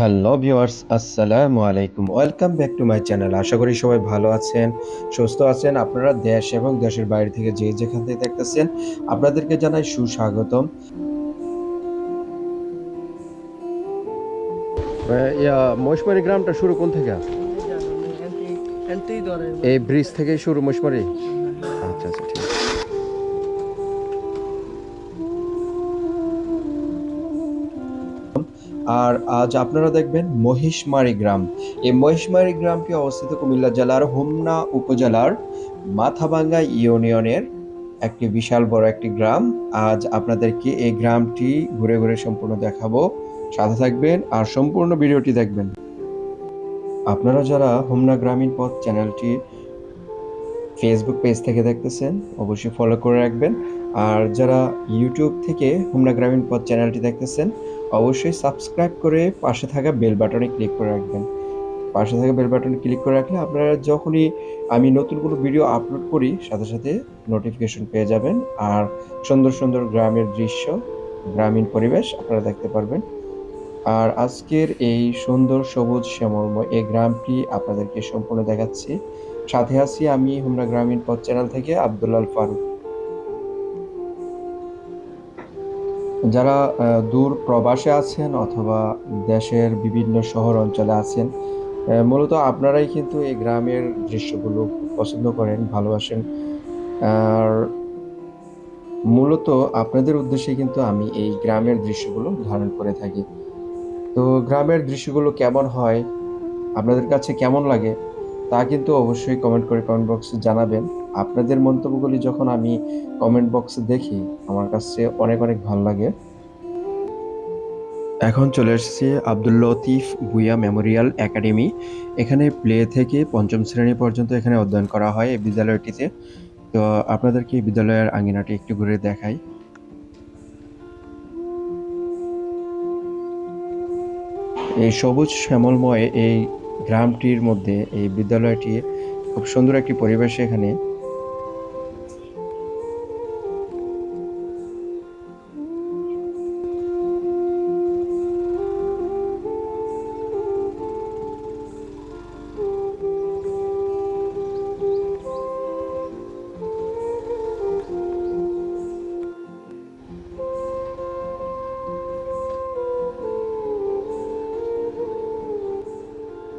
Hello viewers আসসালামু আলাইকুম। Welcome back to my channel. আশা করি সবাই ভালো আছেন সুস্থ আছেন। আপনারা দেশ এবং দেশের বাইরে থেকে যে যেখান থেকে দেখতেছেন আপনাদেরকে জানাই সুস্বাগতম। মহিষমারি গ্রামটা শুরু কোন থেকে? এই ব্রিজ থেকে শুরু মহিষমারি আর আজ আপনারা দেখবেন মহিষমারি গ্রাম। এই মহিষমারি গ্রামটি অবস্থিত কুমিল্লা জেলার হোমনা উপজেলার মাথাভাঙ্গা ইউনিয়নের একটি বিশাল বড় একটি গ্রাম। আজ আপনাদেরকে এই গ্রামটি ঘুরে ঘুরে সম্পূর্ণ দেখাবো। সাথে থাকবেন আর সম্পূর্ণ ভিডিওটি দেখবেন। আপনারা যারা হোমনা গ্রামীণ পথ চ্যানেলটি ফেসবুক পেজ থেকে দেখতেছেন, অবশ্যই ফলো করে রাখবেন। আর যারা ইউটিউব থেকে হোমনা গ্রামীণ পথ চ্যানেলটি দেখতেছেন অবশ্যই সাবস্ক্রাইব করে পাশে থাকা বেল বাটনে ক্লিক করে রাখবেন। পাশে থাকা বেল বাটনে ক্লিক করে রাখলে আপনারা যখনই আমি নতুন কোনো ভিডিও আপলোড করি, সাথে সাথে নোটিফিকেশন পেয়ে যাবেন। আর সুন্দর সুন্দর গ্রামের দৃশ্য, গ্রামীণ পরিবেশ আপনারা দেখতে পারবেন। আর আজকের এই সুন্দর সবুজ শ্যামলময় এই গ্রামটি আপনাদেরকে সম্পূর্ণ দেখাচ্ছি। সাথে আছি আমি হোমনা গ্রামীণ পথ চ্যানেল থেকে আব্দুল্লাল ফারুক। যারা দূর প্রবাসে আছেন অথবা দেশের বিভিন্ন শহর অঞ্চলে আছেন মূলত আপনারাই কিন্তু এই গ্রামের দৃশ্যগুলো পছন্দ করেন, ভালোবাসেন। আর মূলত আপনাদের উদ্দেশ্যে কিন্তু আমি এই গ্রামের দৃশ্যগুলো ধারণ করে থাকি। তো গ্রামের দৃশ্যগুলো কেমন হয়, আপনাদের কাছে কেমন লাগে, তা কিন্তু অবশ্যই কমেন্ট করে কমেন্ট বক্সে জানাবেন। আপনাদের মন্তব্যগুলি যখন আমি কমেন্ট বক্সে দেখি, আমার কাছে অনেক অনেক ভালো লাগে। এখন চলে এসেছি আব্দুল লতিফ ভুইয়া মেমোরিয়াল একাডেমি। এখানে প্লে থেকে পঞ্চম শ্রেণি পর্যন্ত এখানে অধ্যয়ন করা হয় এই বিদ্যালয়টিতে। তো আপনাদেরকে বিদ্যালয়ের আঙ্গিনাটি একটু ঘুরে দেখাই। এই সবুজ শ্যামলময় এই গ্রামটির মধ্যে এই বিদ্যালয়টি খুব সুন্দর একটি পরিবেশ এখানে।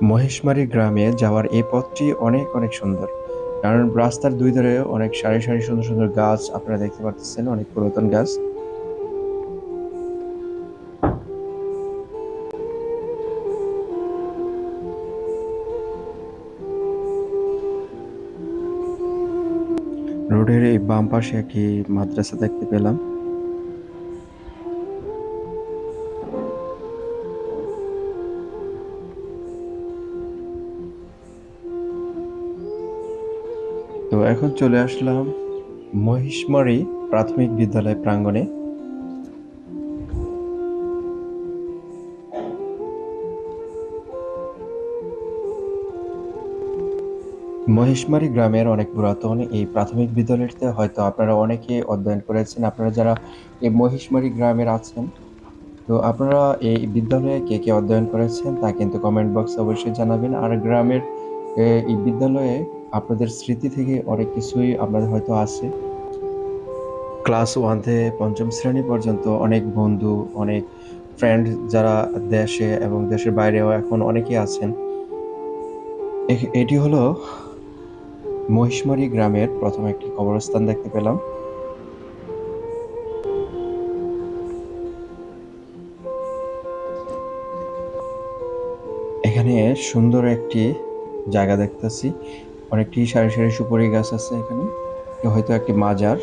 মহেশমারি গ্রামে যাওয়ার এই পথটি অনেক অনেক সুন্দর। কারণ রাস্তার দুই ধারে অনেক সারি সারি, সুন্দর সুন্দর গাছ আপনারা দেখতে পাচ্ছেন অনেক পুরাতন গাছ। রোডের এই বাম পাশে একটি মাদ্রাসা দেখতে পেলাম। এখন চলে আসলাম মহিষমারি প্রাথমিক বিদ্যালয় প্রাঙ্গণে। মহেশমারি গ্রামের অনেক পুরাতন এই প্রাথমিক বিদ্যালয়টিতে হয়তো আপনারা অনেকে অধ্যয়ন করেছেন, আপনারা যারা এই মহিষমারি গ্রামের আছেন, তো আপনারা এই বিদ্যালয়ে কে কে অধ্যয়ন করেছেন তা কিন্তু কমেন্ট বক্সে অবশ্যই জানাবেন। আর গ্রামের এই বিদ্যালয়ে আপনাদের স্মৃতি থেকে অনেক কিছুই আপনাদের হয়তো আছে। ক্লাস ওয়ান থেকে পঞ্চম শ্রেণি পর্যন্ত অনেক বন্ধু, অনেক ফ্রেন্ড যারা দেশে এবং দেশের বাইরেও এখন অনেকেই আছেন। এটি হলো মহিষমারি গ্রামের প্রথম একটি কবরস্থান দেখতে পেলাম। এখানে সুন্দর একটি জায়গা দেখতেছি। অনেকটি সারি সারি সুপারি গাছ আছে এখানে। হয়তো একটি মাজার।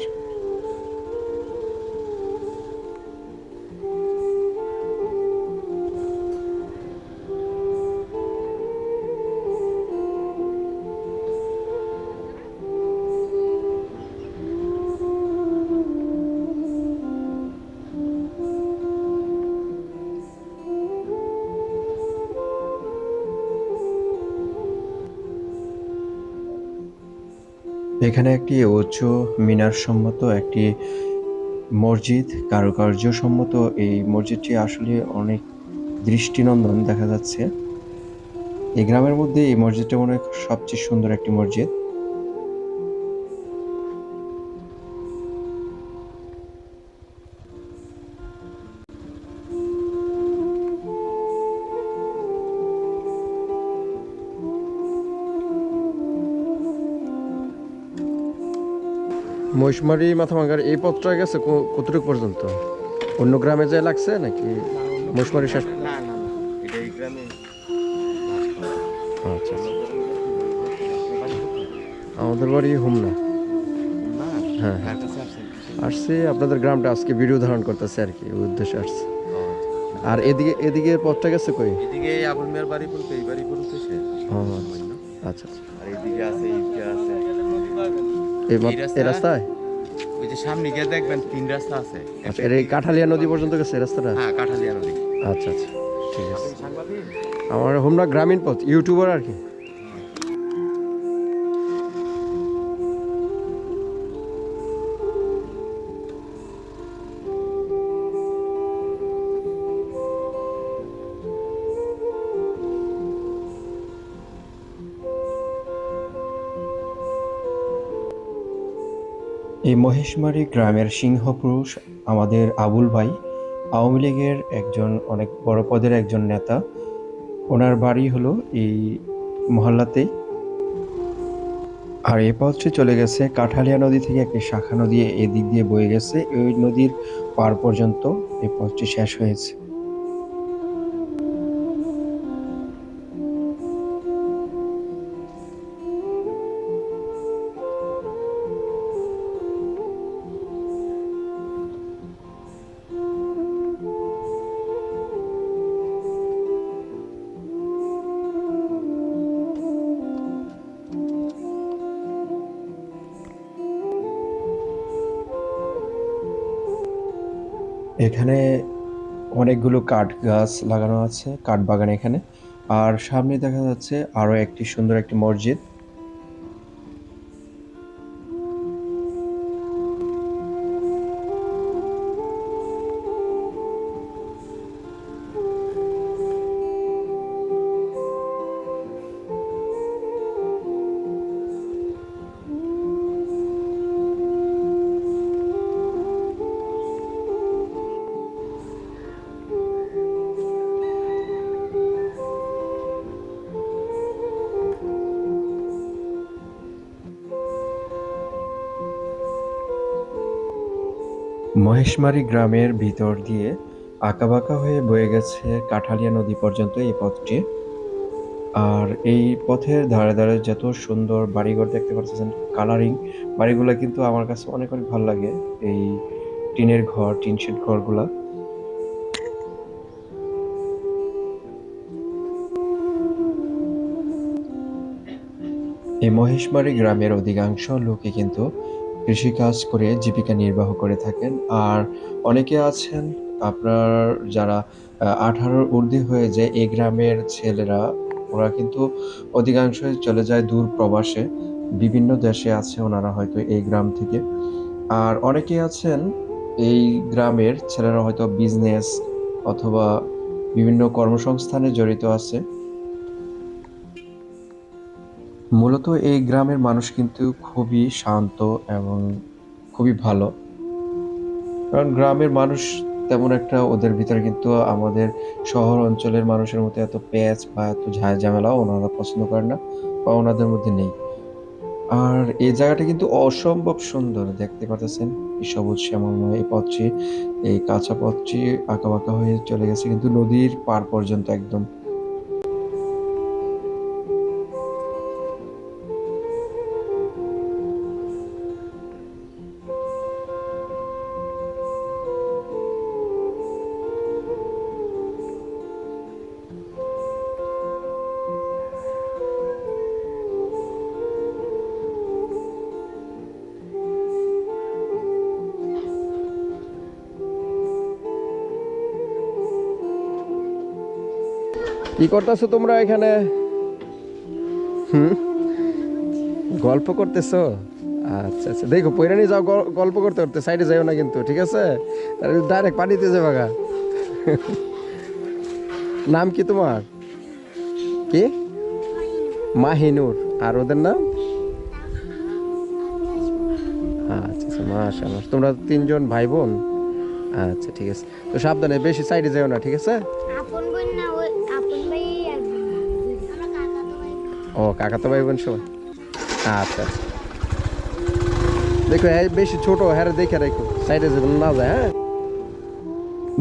এখানে একটি উঁচু মিনার সম্মত একটি মসজিদ কারুকার্য সম্মত এই মসজিদটি আসলে অনেক দৃষ্টিনন্দন দেখা যাচ্ছে। এই গ্রামের মধ্যে এই মসজিদটা মনে হয় সবচেয়ে সুন্দর একটি মসজিদ। মহিষমারি মাথাভাঙ্গার এই পথটা গেছে কতটুকু পর্যন্ত? অন্য গ্রামে যায় লাগছে নাকি মহিষমারি শেষ? আচ্ছা আচ্ছা। আমাদের বাড়ি হোমনা। না হ্যাঁ। কাছে আসছে আপনাদের গ্রামটা আজকে ভিডিও ধারণ করতেছে আর কি উদ্দেশ্যে আসছে। আর এদিকে এদিকে পথটা গেছে কই? এদিকে আবুল মিয়ার বাড়ি পর্যন্ত এই বাড়ি শেষ ও আচ্ছা। আচ্ছা আর এইদিকে আছে এই রাস্তায়? ওই যে সামনে গিয়ে দেখবেন তিন রাস্তা আছে। আচ্ছা এর এই কাঠালিয়া নদী পর্যন্ত গেছে রাস্তাটা? হ্যাঁ কাঠালিয়া নদী। আচ্ছা আচ্ছা ঠিক আছে। আমার হোমরা গ্রামীণ পথ ইউটিউবার আর কি। এই মহেশমারি গ্রামের সিংহপুরুষ আমাদের আবুল ভাই, আওয়ামী লীগের একজন, অনেক বড় পদের একজন নেতা। ওনার বাড়ি হলো এই মহল্লাতেই। আর এই পথটি চলে গেছে কাঠালিয়া নদী থেকে একটি শাখা নদী এদিক দিয়ে বয়ে গেছে। ওই নদীর পার পর্যন্ত এই পথটি শেষ হয়েছে। এখানে অনেকগুলো কাঠ গাছ লাগানো আছে কাঠ বাগান এখানে। আর সামনে দেখা যাচ্ছে আরও একটি সুন্দর একটি মসজিদ। মহেশমারি গ্রামের ভিতর দিয়ে আঁকাবাঁকা হয়ে বয়ে গেছে কাঠালিয়া নদী পর্যন্ত এই পথটি। আর এই পথের ধারে ধারে যত সুন্দর বাড়িঘর দেখতে পাচ্ছেন কালারিং বাড়িগুলো কিন্তু আমার কাছে অনেক অনেক ভালো লাগে। এই টিনের ঘর, টিন শেড ঘরগুলা। এই মহেশমারি গ্রামের অধিকাংশ লোকে কিন্তু কৃষিকাজ করে জীবিকা নির্বাহ করে থাকেন। আর অনেকে আছেন, আপনার যারা আঠারোর ঊর্ধ্বে হয়ে যায় এই গ্রামের ছেলেরা, ওরা কিন্তু অধিকাংশই চলে যায় দূর প্রবাসে। বিভিন্ন দেশে আছে ওনারা হয়তো এই গ্রাম থেকে। আর অনেকে আছেন, এই গ্রামের ছেলেরা হয়তো বিজনেস অথবা বিভিন্ন কর্মসংস্থানে জড়িত আছে। মূলত এই গ্রামের মানুষ কিন্তু খুবই শান্ত এবং খুবই ভালো। কারণ গ্রামের মানুষ তেমন একটা ওদের ভিতরে কিন্তু আমাদের শহর অঞ্চলের মানুষের মতো এত প্যাচ বা এত ঝায় ঝামেলা ওনারা পছন্দ করেন না বা ওনাদের মধ্যে নেই। আর এই জায়গাটা কিন্তু অসম্ভব সুন্দর, দেখতে পাচ্ছেন? এই সবুজ শ্যামলময় এই পথটি, এই কাঁচা পথটি আঁকা বাঁকা হয়ে চলে গেছে। কিন্তু নদীর পার পর্যন্ত একদম কি করতেছো তোমরা এখানে? গল্প করতেছো? আচ্ছা আচ্ছা। দেখো পৈরানি যাও গল্প করতে করতে। সাইডে যাও না কিন্তু, ঠিক আছে? ডাইরেক্ট পানিতে যাবে গা। নাম কি তোমার? কি? মাহিনুর। আর ওদের নাম? আচ্ছা আচ্ছা মাশাআল্লাহ। তোমরা তিনজন ভাই বোন? আচ্ছা ঠিক আছে। তো সাবধানে, বেশি সাইডে যেও না, ঠিক আছে? ও কাকা তো ভাই বোন সবাই? আচ্ছা। দেখো, এই বেশি ছোট হ্যাঁ দেখে রেখো। সাইডে যেন না যায় হ্যাঁ?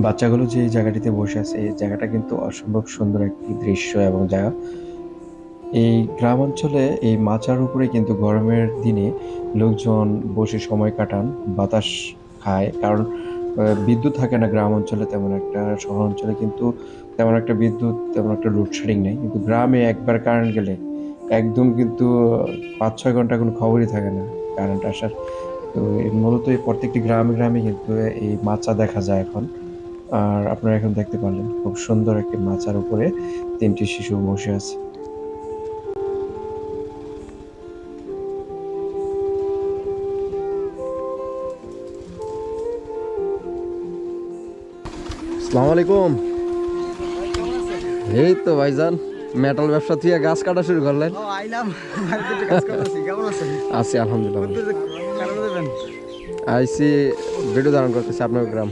বাচ্চাগুলো যে জায়গাটিতে বসে আছে, এই জায়গাটা কিন্তু অসম্ভব সুন্দর একটি দৃশ্য এবং জায়গা। এই গ্রাম অঞ্চলে এই মাচার উপরে কিন্তু গরমের দিনে লোকজন বসে সময় কাটান, বাতাস খায়, কারণ বিদ্যুৎ থাকে না গ্রাম অঞ্চলে তেমন একটা শহর অঞ্চলে কিন্তু তেমন একটা বিদ্যুৎ, তেমন একটা লোডশেডিং নেই। কিন্তু গ্রামে একবার কারেন্ট গেলে একদম কিন্তু পাঁচ ছয় ঘণ্টা কোনো খবরই থাকে না কারেন্ট আসার তো মূলত এই প্রত্যেকটি গ্রামে গ্রামে কিন্তু এই মাচা দেখা যায় এখন। আর আপনারা এখন দেখতে পারলেন খুব সুন্দর একটি মাচার উপরে তিনটি শিশু বসে আছে। আসসালামু আলাইকুম। এই তো ভাইজান। মেটাল ব্যবসা থেকে গাছ কাটা শুরু করলেন? আইলাম আছি আলহামদুলিল্লাহ। আইসি ভিডিও ধারণ করতেছি আপনার গ্রাম।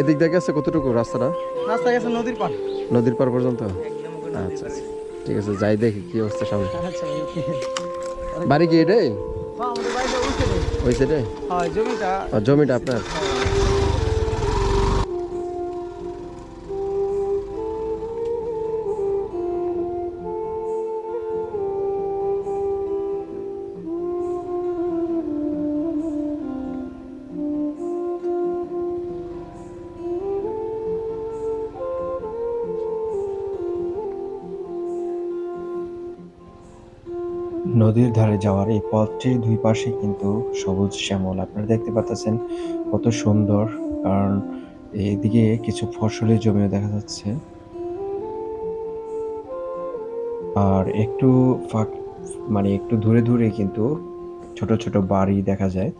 এদিক থেকে আছে কতটুকু রাস্তাটা? রাস্তা গেছে নদীর পার নদীর পার পর্যন্ত? আচ্ছা আচ্ছা। ঠিক আছে যাই দেখি কি অবস্থা সামনে। আচ্ছা বাড়ি কি এটাই? নেই ওই সাইডে। জমিটা। জমিটা আপনার? নদীর ধারে যাওয়ার এই পথটির দুই পাশে কিন্তু সবুজ শ্যামল। আপনারা দেখতে পাচ্ছেন কত সুন্দর, কারণ এইদিকে কিছু ফসলের জমিও দেখা যাচ্ছে। আর একটু ফাঁক মানে একটু দূরে দূরে কিন্তু ছোট ছোট বাড়ি দেখা যায়।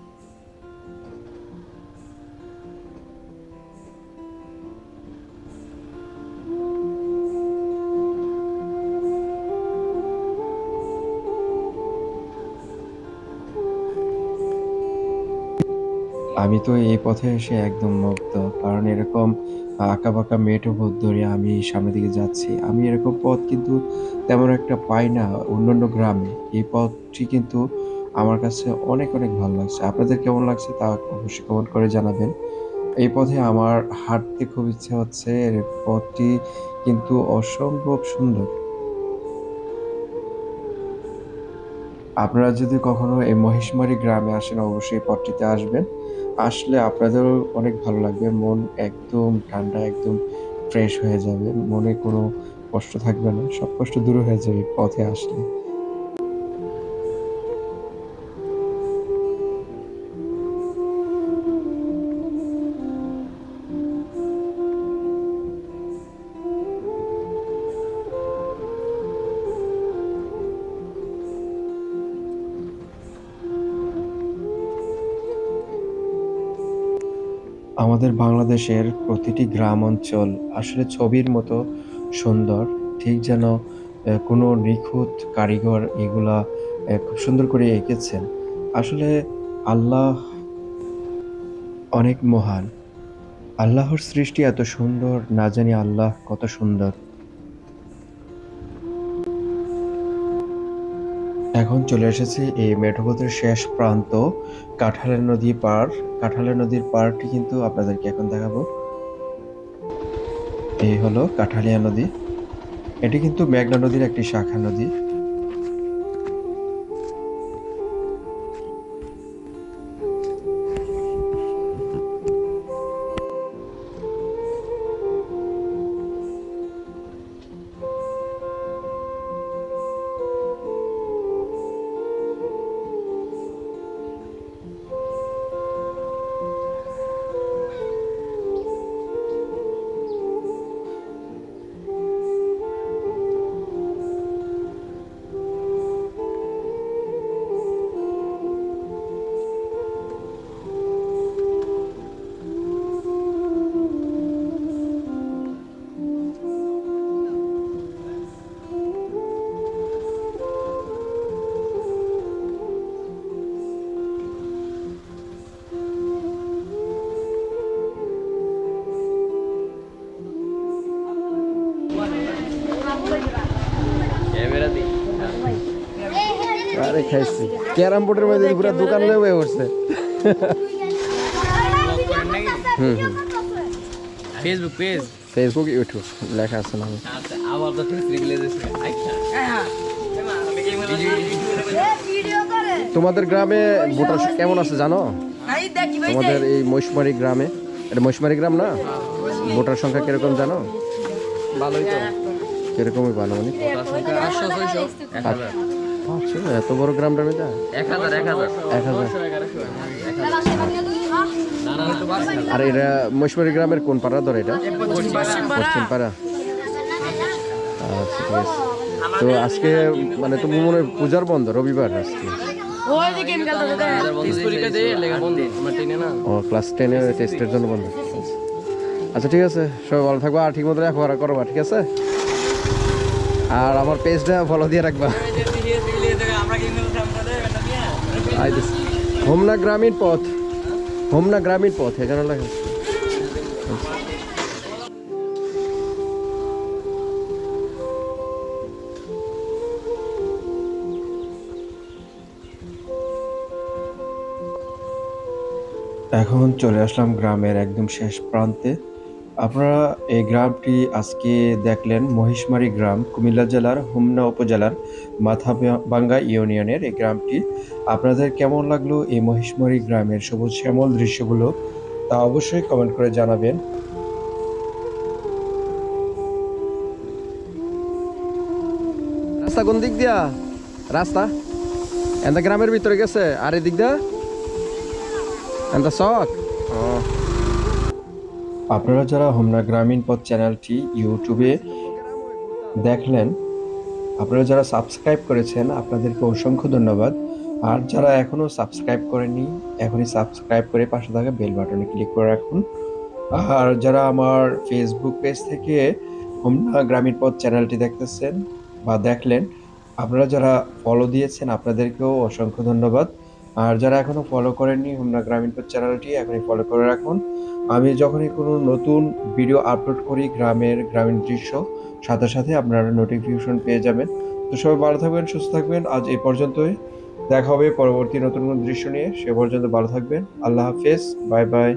আমি তো এই পথে এসে একদম মুগ্ধ। কারণ এরকম আঁকা বাঁকা মেঠো পথ ধরে আমি সামনের দিকে যাচ্ছি। আমি এরকম পথ কিন্তু তেমন একটা পাই না অন্যান্য গ্রামে। এই পথটি কিন্তু আমার কাছে অনেক অনেক ভালো লাগছে। আপনাদের কেমন লাগছে তা অবশ্যই কমেন্ট করে জানাবেন। এই পথে আমার হাঁটতে খুব ইচ্ছে হচ্ছে। এর পথটি কিন্তু অসম্ভব সুন্দর। আপনারা যদি কখনো এই মহিষমারি গ্রামে আসেন, অবশ্যই এই পথটিতে আসবেন। আসলে আপনাদেরও অনেক ভালো লাগবে। মন একদম ঠান্ডা, একদম ফ্রেশ হয়ে যাবে। মনে কোনো কষ্ট থাকবে না। সব কষ্ট দূর হয়ে যাবে পথে আসলে। আমাদের বাংলাদেশের প্রতিটি গ্রাম অঞ্চল আসলে ছবির মতো সুন্দর। ঠিক যেন কোনো নিখুঁত কারিগর এগুলা খুব সুন্দর করে এঁকেছেন। আসলে আল্লাহ অনেক মহান। আল্লাহর সৃষ্টি এত সুন্দর, না জানি আল্লাহ কত সুন্দর। এখন চলে এসেছি এই মেঠোপথের শেষ প্রান্ত কাঁঠালের নদী পার। কাঁঠালের নদীর পারটি কিন্তু আপনাদেরকে এখন দেখাবো। এই হলো কাঁঠালিয়া নদী। এটি কিন্তু মেঘনা নদীর একটি শাখা নদী। খাইছি। ক্যারাম বোর্ডের মধ্যে পুরো দোকান লেগে উঠছে হুম হুম। ফেসবুক পেজ ফেসবুক ইউটিউব লেখা আছে না আমার তো রিভিলেজ আছে তোমাদের গ্রামে ভোটার কেমন আছে জানো? তোমাদের এই মহিষমারি গ্রামে। এটা মহিষমারি গ্রাম না? ভোটার সংখ্যা কীরকম জানো? ভালোই তো। কিরকমই ভালো মানে? পাঁচশো আচ্ছা এত বড় গ্রামটার মধ্যে এক হাজার এক হাজার। এক হাজার। আর এটা মহিষমারি গ্রামের কোন পাড়া ধরে এটা? পশ্চিম পাড়া। আচ্ছা ঠিক আছে। তো আজকে মানে তো মনে হয় পূজার বন্ধ রবিবার আজকে। না। ও ক্লাস টেনে টেস্টের জন্য বন্ধ। আচ্ছা ঠিক আছে। সবাই ভালো থাকবা। আর ঠিক মতো রাখবা করবা ঠিক আছে? আর আমার পেজটা ফলো দিয়ে রাখবা। হোমনা গ্রামীণ পথ। হোমনা গ্রামীণ পথ, এখানে লাগে এখন চলে আসলাম গ্রামের একদম শেষ প্রান্তে। আপনারা এই গ্রামটি আজকে দেখলেন মহিষমারি গ্রাম, কুমিল্লা জেলার হুমনা উপজেলার মাথাবাঙ্গা ইউনিয়নের এই গ্রামটি। আপনাদের কেমন লাগল এই মহিষমারি গ্রামের সবুজ শ্যামল দৃশ্যগুলো, তা অবশ্যই কমেন্ট করে জানাবেন। রাস্তা কোন দিক দিয়া? রাস্তা? এন্দা গ্রামের ভিতরে গেছে? আর এদিক দিয়া? এন্দা শখ আপনারা যারা হোমনা গ্রামীণ পথ চ্যানেলটি ইউটিউবে দেখলেন, আপনারা যারা সাবস্ক্রাইব করেছেন, আপনাদেরকে অসংখ্য ধন্যবাদ। আর যারা এখনও সাবস্ক্রাইব করেনি এখনই সাবস্ক্রাইব করে পাশে থাকা বেল বাটনে ক্লিক করে রাখুন। আর যারা আমার ফেসবুক পেজ থেকে হোমনা গ্রামীণ পথ চ্যানেলটি দেখতেছেন বা দেখলেন, আপনারা যারা ফলো দিয়েছেন, আপনাদেরকেও অসংখ্য ধন্যবাদ। আর যারা এখনও ফলো করেননি হোমনা গ্রামীণ পথ চ্যানেলটি, এখনই ফলো করে রাখুন। আমি যখনই কোনো নতুন ভিডিও আপলোড করি গ্রামের গ্রামীণ দৃশ্য, সাথে সাথে আপনারা নোটিফিকেশন পেয়ে যাবেন। তো সবাই ভালো থাকবেন, সুস্থ থাকবেন। আজ এ পর্যন্তই। দেখা হবে পরবর্তী নতুন কোনো দৃশ্য নিয়ে। সে পর্যন্ত ভালো থাকবেন। আল্লাহ হাফেজ। Bye bye.